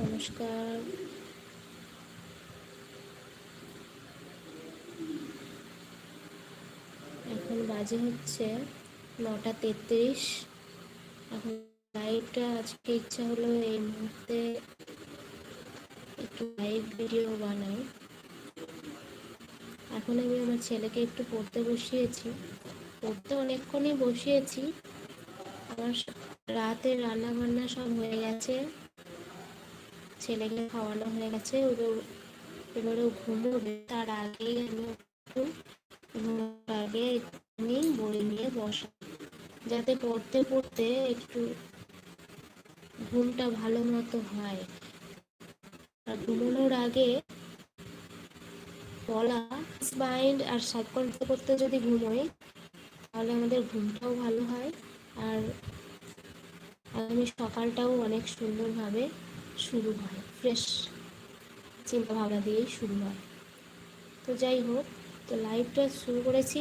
নমস্কার। এখন বাজে হচ্ছে নটা তেত্রিশ। এখন লাইভটা আজকে ইচ্ছা হলো এই মুহূর্তে একটু লাইভ ভিডিও বানাই। এখন আমি আমার ছেলেকে একটু পড়তে বসিয়েছি। পড়তে অনেকক্ষণই বসিয়েছি। আমার রাতে রান্না বান্না সব হয়ে গেছে। ছেলেকে খাওয়ানো হয়ে গেছে। ওদের এবারে ঘুমোবে তার আগেই আমি একটু আগে আমি বই নিয়ে বসা। যাতে পড়তে পড়তে একটু ঘুমটা ভালো মতো হয়। আর ঘুমানোর আগে বলা মাইন্ড আর সাব করতে যদি ঘুমোই, তাহলে আমাদের ঘুমটাও ভালো হয়। আর আগামী সকালটাও অনেক সুন্দরভাবে শুরু হয়। ফ্রেশ চিন্তা ভাবনা দিয়েই শুরু হয়। তো যাই হোক, তো লাইভটা শুরু করেছি।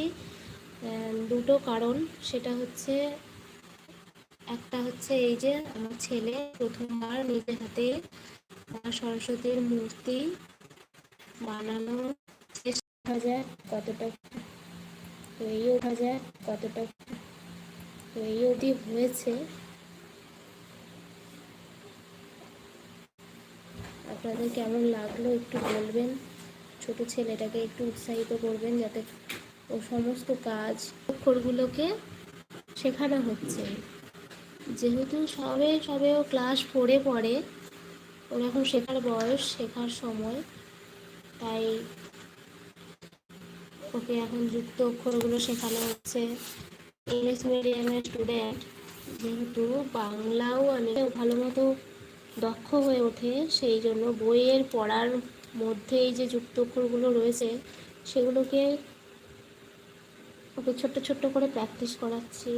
দুটো কারণ। সেটা হচ্ছে, একটা হচ্ছে এই যে আমার ছেলে প্রথমবার নিজের হাতে মা সরস্বতীর মূর্তি বানানোর চেষ্টা যায় কতটা এই ওঠা কতটা এই অবধি হয়েছে আপনাদের কেমন লাগল একটু বলবেন। ছোট ছেলেটাকে একটু উৎসাহিত করবেন যাতে ও সমস্ত কাজ অক্ষরগুলোকে শেখানো হচ্ছে। যেহেতু সবে সবে ও ক্লাস ফোরে পড়ে, ওর এখন শেখার বয়স, শেখার সময়। তাই ওকে এখন যুক্ত অক্ষরগুলো শেখানো হচ্ছে। ইংলিশ মিডিয়ামের স্টুডেন্ট যেহেতু বাংলাও আমি ভালো মতো দক্ষ হয়ে ওঠে সেই জন্য বইয়ের পড়ার মধ্যে এই যে যুক্তক্ষরগুলো রয়েছে, সেগুলোকে ওকে ছোট্ট ছোট্ট করে প্র্যাকটিস করাচ্ছি।